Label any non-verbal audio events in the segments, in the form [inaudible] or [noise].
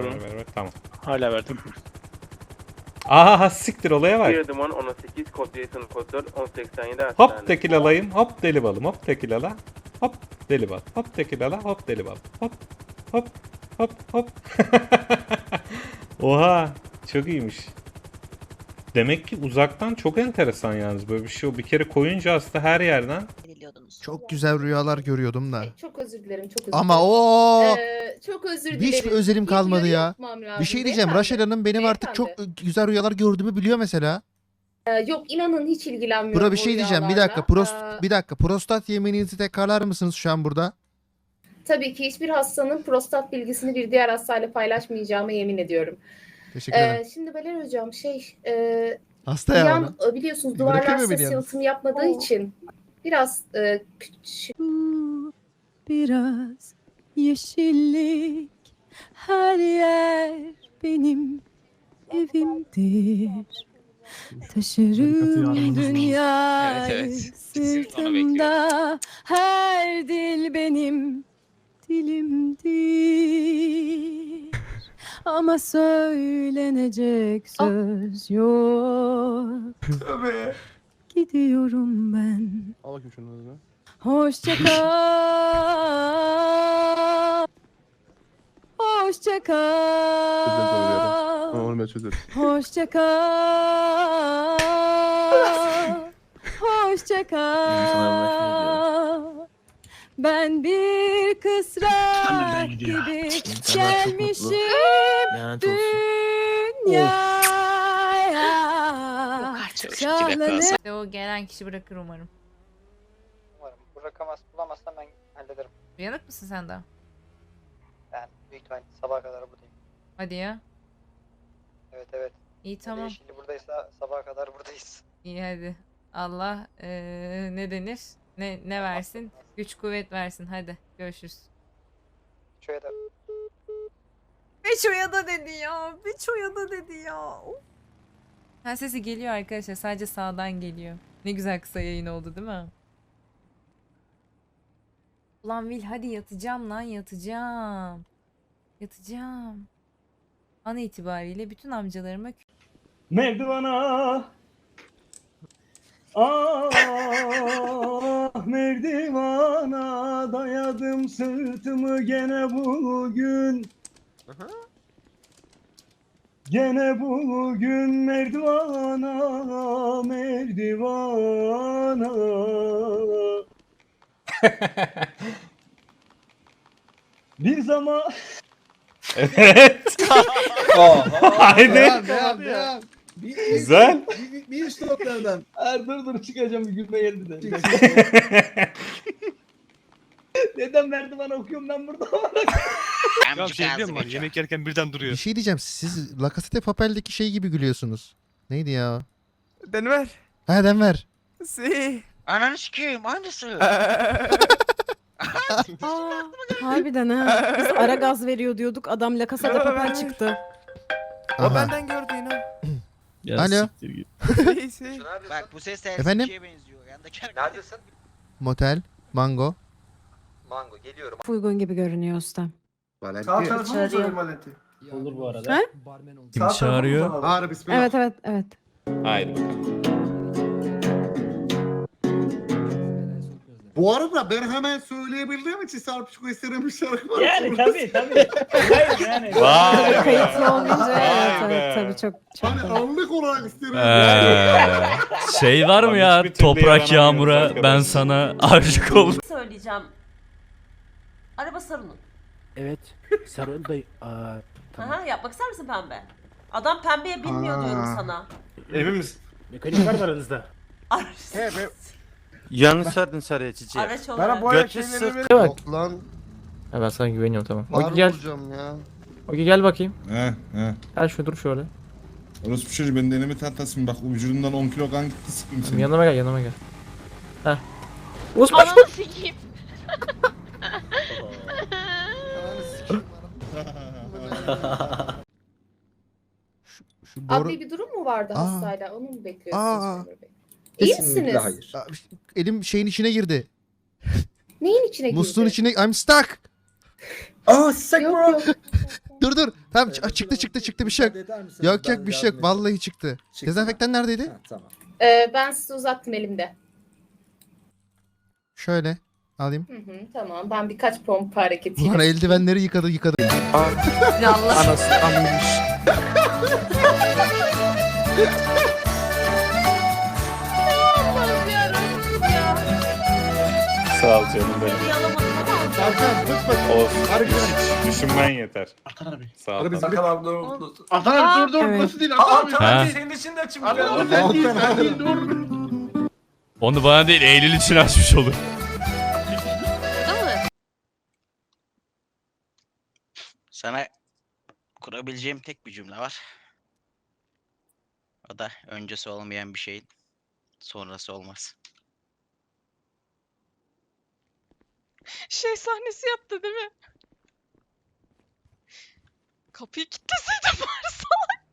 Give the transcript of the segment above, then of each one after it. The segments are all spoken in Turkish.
Ver, ver, ver, Tamam. Hala verdim. Aha siktir olaya bak. 1 Duman 18 kod Jason kod 4 1087 Hop tekil alayım, hop deli balım, hop tekil ala, hop deli bal, hop tekil ala, hop deli bal, hop hop hop hop. [laughs] Oha çok iyiymiş. Demek ki uzaktan çok enteresan yalnız böyle bir şey. O bir kere koyunca aslında her yerden. Çok güzel rüyalar görüyordum da. Çok özür dilerim, çok özür Ama dilerim. o Ee, çok özür dilerim. hiçbir özelim kalmadı ya. yapmam lazım bir şey diyeceğim. beyefendi. Raşel Hanım benim artık çok Beyefendi. güzel rüyalar gördüğümü biliyor mesela. Ee, yok inanın hiç ilgilenmiyorum Bura bir bu şey diyeceğim. Bir dakika. rüyalarla. Prost Ee, bir dakika. Prostat yemininizi tekrarlar mısınız şu an burada? tabii ki hiçbir hastanın prostat bilgisini bir diğer hastayla paylaşmayacağıma yemin ediyorum. Teşekkür ederim. Ee, şimdi Beler hocam şey e, Hasta ya yan, bana. biliyorsunuz Bırakamıyor duvarlar beni ses yalnız. yalıtım yapmadığı için biraz e, küçük biraz yeşillik her yer benim evimdir. Taşırım Evet, evet. Bekliyorum. sırtımda her dil benim dilimdir. Ama söylenecek söz yok. Gidiyorum ben. Al bakayım şunu hızlı. Hoşça kal. Hoşça kal. Onu ben çözerim. Hoşça kal. Hoşça kal. Ben bir kısrak gibi gelmişim dünyaya. İşte o gelen kişi bırakır umarım. Umarım bırakamaz bulamazsam ben hallederim. Uyanık mısın sen de? Büyük ihtimal sabaha kadar buradayım. Hadi ya. Evet evet. İyi Tamam. Yeşilli buradaysa sabaha kadar buradayız. İyi hadi. Allah eee, ne denir? Ne ne versin? Güç kuvvet versin. Hadi görüşürüz. Şöyle de Beço'ya da dedi ya. Beço'ya da dedi ya. Of. Ha sesi geliyor arkadaşlar. Sadece sağdan geliyor. Ne güzel kısa yayın oldu değil mi? Ulan Will hadi yatacağım lan yatacağım. Yatacağım. An itibariyle bütün amcalarıma Merdivana. Ah merdivana. Dayadım sırtımı gene bugün. Gene bugün merdivana merdivana. [laughs] Bir zaman Evet. [laughs] Haydi. Güzel. Bir, bir stop nereden? Er dur dur çıkacağım bir gülme geldi de. [laughs] Neden merdiven okuyorum ben burada? [laughs] Ben bir şey biliyor musun? Yemek yerken birden duruyor. Bir şey diyeceğim. Siz La Casa de Papel'deki şey gibi gülüyorsunuz. Neydi ya? Denver. Ha Denver. Si. Ananı sikeyim aynısı. Aa, harbiden ha. Biz ara gaz veriyor diyorduk. Adam La Casa de Papel çıktı. O Aha. benden gördü yine. Alo. Si si. Bak bu ses Efendim? Efendim? benziyor. Yandaki Neredesin? Motel. Mango. Mango geliyorum. Uygun gibi görünüyor ustam. Sağ tarafı Çağırıyor. Valenti. Olur bu arada. Ha? Kim çağırıyor? Ağrı bismillah. Evet evet evet. Haydi bakalım. Bu arada ben hemen söyleyebildiğim için Sarpçuk Eser'in bir şarkı var. Yani tabii tabii. Hayır yani. Vay be. Kayıtlı Vay evet evet tabii çok çok. Hani anlık olarak isterim. şey var mı ya hiçbir türlü toprak yağmura ben sana aşık oldum. söyleyeceğim. Araba sarının. Evet. Sarıl da... Aa, Aha, yapmak ister misin pembe? Adam pembeye binmiyor diyorum sana. Emin misin? Mekanik var mı aranızda? Yanlış sardın sarıya çiçeği. Araç olarak. bu ayak şeylerini verin. Yok lan. Ha, ben sana güveniyorum tamam. Var Oki gel. ya. Oki gel bakayım. He he. Gel şu dur şöyle. Orası bir çocuğu benim de elimi tahtasın bak vücudundan 10 kilo kan gitti sıkayım seni. Yanıma gel yanıma gel. Heh. Osman. Ananı sikeyim. Şu boru... Abi bir durum mu vardı Aa. hastayla? Onu mu Aa. bekliyorsunuz? Memur Bey? İyi misiniz? Aa, Elim şeyin içine girdi. [laughs] Neyin içine girdi? Musluğun içine... I'm stuck. Aa Yok yok. [laughs] Dur dur. Tamam ç- çıktı çıktı çıktı bir şey yok. Yok yok bir şey yok. Vallahi çıktı. Dezenfektan neredeydi? Ee, ben size uzattım elimde. Şöyle alayım. Hı hı, tamam ben birkaç pompa hareketiyle. Ulan eldivenleri yıkadı yıkadı. Ya Allah. Anası amıymış. [laughs] Sağ ol canım benim. Hakan tut bak. Olsun. Harbi. Hiç düşünmen yeter. Hakan abi. Sağ ol. Biz canım. bir... Hakan abi dur dur. Evet. Nasıl değil Hakan abi? Ha? Senin için de açım. Hakan abi, sen değil sen değil dur. Onu bana değil Eylül için açmış olur. Sana kurabileceğim tek bir cümle var. O da öncesi olmayan bir şeyin sonrası olmaz. Şey sahnesi yaptı değil mi? Kapıyı kilitleseydim [laughs] bari salak.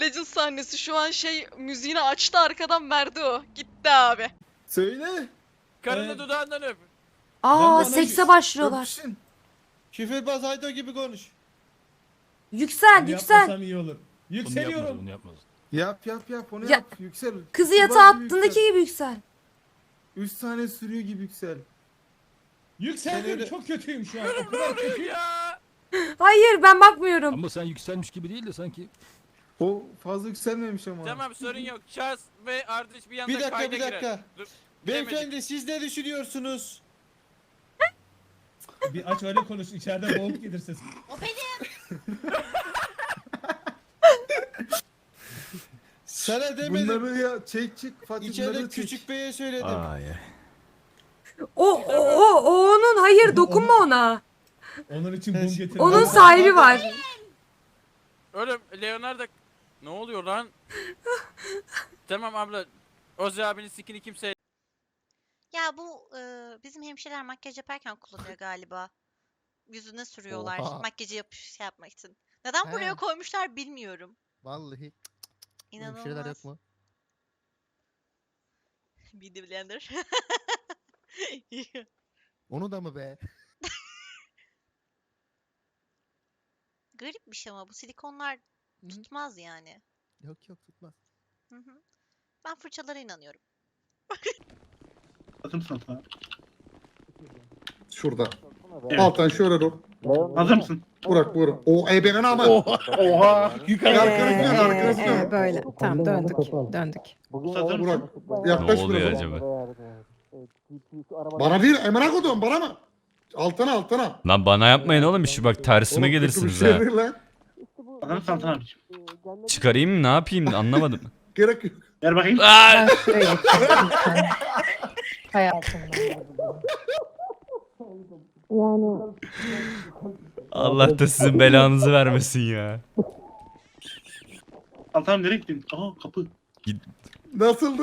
Legend sahnesi şu an şey müziğini açtı arkadan verdi o. Gitti abi. Söyle. Karını dudağından öp. Aa sekse başlıyorlar. Öpüşün. Küfürbaz Haydo gibi konuş. Yüksel yüksel. iyi olur. Yükseliyorum. Yap yap yap onu Ya- yap. Yüksel. Kızı Kibar yatağa gibi attığındaki yüksel. gibi yüksel. 3 saniye sürüyor gibi yüksel. Yükseldim çok kötüyüm şu an. O kadar kötü. ya. Hayır ben bakmıyorum. Ama sen yükselmiş gibi değil de sanki. O fazla yükselmemiş ama. Tamam sorun yok. Charles ve Ardış bir yanda Bir dakika kayda bir dakika. Dur. bilemedik. Beyefendi siz ne düşünüyorsunuz? Bir aç öyle konuş. içeride boğuk gelir ses. [laughs] Sana demedim. Bunları ya çek çek Fatih İçeride bunları çek. küçük beye söyledim. O, o, o, o onun hayır dokunma ona. Onun için Evet. bum getir. Onun sahibi var. Oğlum Leonardo ne oluyor lan? [laughs] tamam abla. Ozi abinin sikini kimse Ya bu bizim hemşireler makyaj yaparken kullanıyor galiba. Yüzüne sürüyorlar Oha. makyajı yap şey yapmak için. Neden He. buraya koymuşlar bilmiyorum. Vallahi. İnanılmaz. Hemşireler yok mu? [laughs] Beauty blender. [laughs] Onu da mı be? Garip bir şey ama bu silikonlar Hı. tutmaz yani. Yok yok tutmaz. Hı hı. Ben fırçalara inanıyorum. Şurada. Altan şöyle dur. Hazır mısın? Burak Burak. O ebenin ama. Oha. Yukarı arkana dön arkana dön. böyle. Tamam döndük. Döndük. Burak yaklaş Ne oluyor biraz. acaba? Bana değil Emre Kodum bana mı? Altına altına. Lan bana yapmayın oğlum işi bak tersime Oğlum, kötü bir gelirsiniz şey ha. değil lan. Hazır mısın Altan? Çıkarayım mı ne yapayım anlamadım. [laughs] Gerek yok. Ver bakayım. Aa! [laughs] Allah da sizin belanızı vermesin ya. Altan abi nereye gittin? Aa kapı. Nasıldı?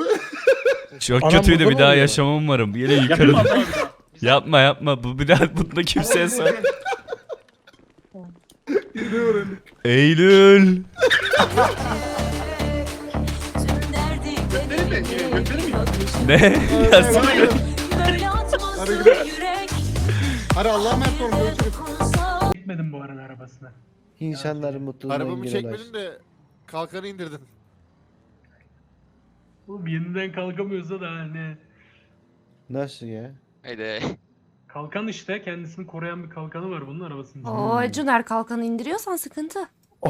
Çok Anam kötüydü burada bir mı daha oluyor? yaşamam umarım. Yine yukarı. mı abi daha? [laughs] yapma yapma bu bir daha bunu kimseye. Yine öğrendik. Eylül. Mi? Mi? Ne? Ya sen- Hadi gidelim. Hadi Allah'a emanet olun. Görüşürüz. Gitmedim bu arada arabasına. İnsanların mutluluğuna Arabamı çekmedin de kalkanı indirdin. Oğlum yeniden kalkamıyorsa da ne? Nasıl ya? Kalkan işte kendisini koruyan bir kalkanı var bunun arabasında. Oo Cuner kalkanı indiriyorsan sıkıntı. [laughs]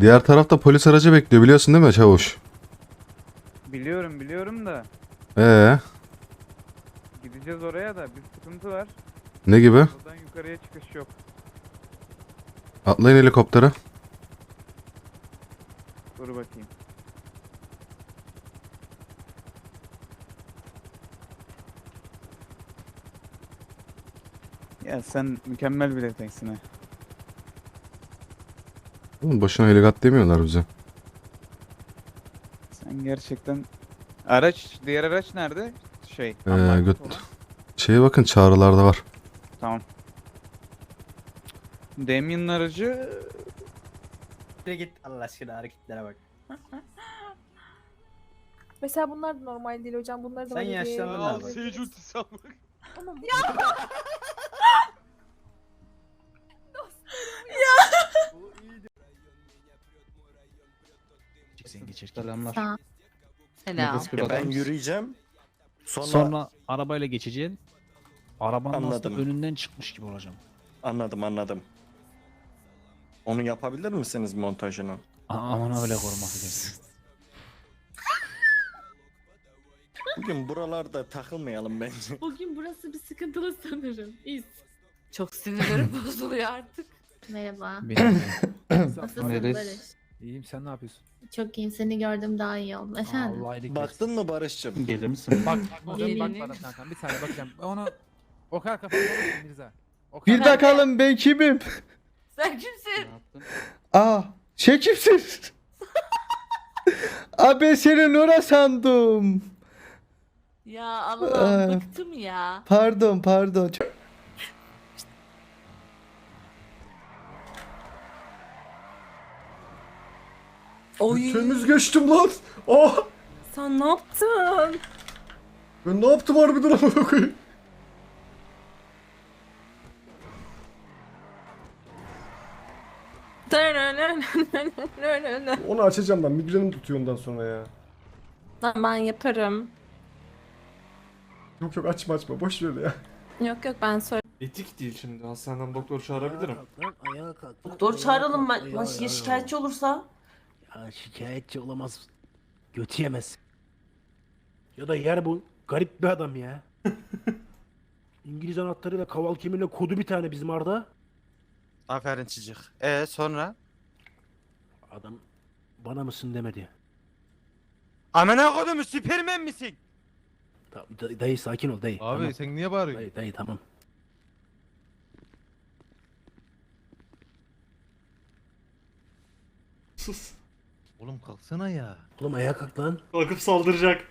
Diğer tarafta polis aracı bekliyor biliyorsun değil mi çavuş? Biliyorum biliyorum da Ee, gideceğiz oraya da bir sıkıntı var. ne gibi? Buradan yukarıya çıkış yok. Atlayın helikoptere. Dur bakayım. Ya sen mükemmel bir yeteneksin ha. Oğlum boşuna heligat demiyorlar bize. Sen gerçekten Araç, diğer araç nerede? Şey. Ee, göt. olan. Şeye bakın çağrılarda var. Tamam. Damien'in aracı git Allah aşkına hareketlere bak. [laughs] Mesela bunlar da normal değil hocam. Bunları da Sen yaşlandın abi. Selamlar. Selam. Ben yürüyeceğim. Sonra, Sonra arabayla geçeceksin. Arabanın Anladım. aslında önünden çıkmış gibi olacağım. anladım anladım. Onu yapabilir misiniz montajını? Aman öyle koruması [laughs] gerekiyor. Bugün buralarda takılmayalım bence. [laughs] Bugün burası bir sıkıntılı sanırım. İz. Çok sinirlerim [laughs] bozuluyor artık. Merhaba. Benim Nasılsın Neresi? Barış? İyiyim sen ne yapıyorsun? Çok iyiyim. Seni gördüm daha iyi oldum. Efendim? Allah iyilik Baktın mı Barış'cığım? Gelir misin? Bak, bak, Geleyim. bak bana kankam bir saniye bakacağım. Onu o kadar kafamda olur Mirza. O kadar- Bir bakalım ben kimim? Sen kimsin? ne yaptın? Aa, şey kimsin? [laughs] Aa ben seni Nora sandım. Ya Ee. Allah'ım bıktım ya. Pardon pardon. Çok- Oy. Temiz geçtim lan. Oh! Sen ne yaptın? Ben ne yaptım harbiden amına koyayım? [laughs] Onu açacağım ben. Migrenim tutuyor ondan sonra ya. Ben yaparım. Yok yok açma açma. Boş ver ya. Yok yok ben söyle. Etik değil şimdi. Hastaneden doktor çağırabilirim. Ayağa kalk. Doktor çağıralım ben. Ya şikayetçi olursa? Ya şikayetçi olamaz. Götü yemez. Ya da yer bu. Garip bir adam ya. [laughs] İngiliz anahtarıyla kaval kemiğiyle kodu bir tane bizim Arda. Aferin çocuk. E sonra? Adam bana mısın demedi. Amına kodumu süpermen misin? Ta- da- dayı sakin ol dayı. Abi tamam. sen niye bağırıyorsun? Dayı, dayı tamam. Oğlum kalksana ya. Oğlum ayağa kalk lan. Kalkıp saldıracak.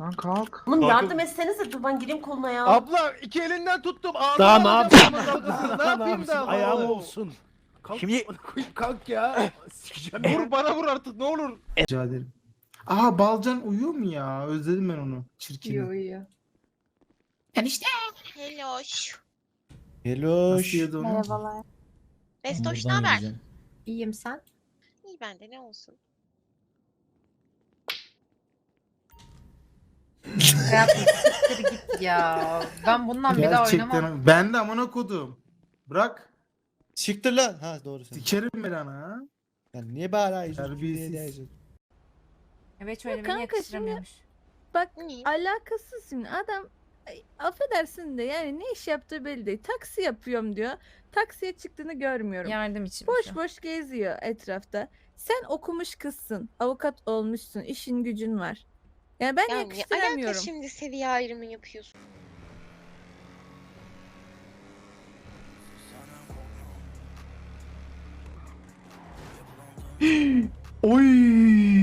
Lan kalk. Oğlum Kalkın. yardım etsenize dur ben gireyim koluna ya. Abla iki elinden tuttum. Ağzına Daha ne alacağım arkasını, Ne yapayım da? Ayağım olsun. Kalk. Şimdi- koyayım kalk ya. Sikeceğim. Vur bana vur artık ne olur. Rica ederim. Aha Balcan uyuyor mu ya? Özledim ben onu. Çirkin. uyuyor. Enişte. Heloş. Nasıl yedi onu? Merhabalar. Bestoş ne haber? İyiyim sen. İyi bende ne olsun. Hayatım siktir git ya. Ben bundan bir daha oynamam. Gerçekten ben de amına kodum. Bırak. Siktir lan. Ha doğru sen. Sikerim ben ana ha. Yani niye bağırıyorsun? Terbiyesiz. Evet şöyle kanka, beni yakıştıramıyormuş. Niye? Alakasız şimdi adam ay, affedersin de yani ne iş yaptığı belli değil. Taksi yapıyorum diyor. Taksiye çıktığını görmüyorum. Yardım için. boş boş geziyor etrafta. Sen okumuş kızsın. Avukat olmuşsun. işin gücün var. Yani ben Ya ne yakıştıramıyorum. şimdi seviye ayrımı yapıyorsun? [gasps] Oy.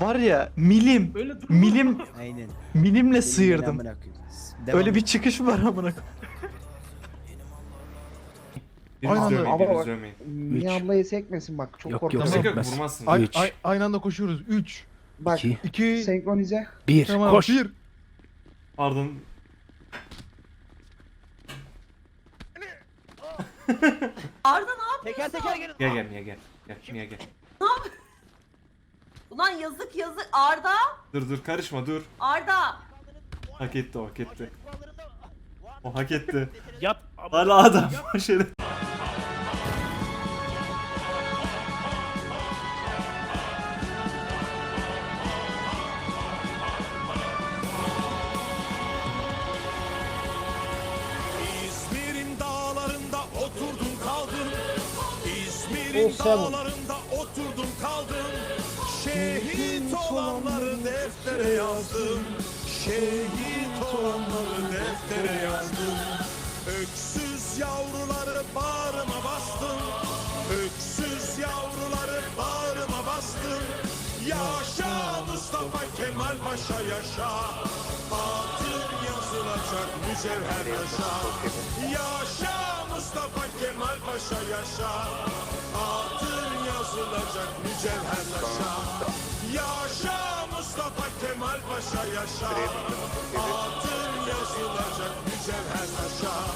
Var ya milim milim [laughs] Aynen. milimle sıyırdım. Öyle bir çıkış var amına. Biriniz Aynen dövmeyin, öyle. biriniz Ama- dövmeyin. Üç. ablayı sekmesin bak. Çok Yok, korkuyorum. yok, Yok yok Sekmez. vurmazsın. Ay, Üç. ay, aynı anda koşuyoruz. 3, Bak İki. 2, senkronize. Bir. tamam, Koş. 1. Ardın. Arda ne Teker teker gelin. Gel gel Mia gel. Gel Mia gel. Ulan yazık yazık. Arda. Dur dur karışma dur. Arda. Hak etti o hak etti. O hak etti. [laughs] Yap. Hala adam. [laughs] Şöyle. İzmir'in dağlarında oturdum kaldım. İzmir'in dağlarında yazdım. Şehit olanları deftere yazdım. Öksüz yavruları bağrıma bastım. Öksüz yavruları bağrıma bastım. Yaşa Mustafa Kemal Paşa yaşa. Altın yazılacak mücevher yaşa. Yaşa Mustafa Kemal Paşa yaşa. Altın yazılacak mücevher yaşa. Yaşa Mustafa Kemal Paşa yaşa. Altın yazılacak mücevher yaşa.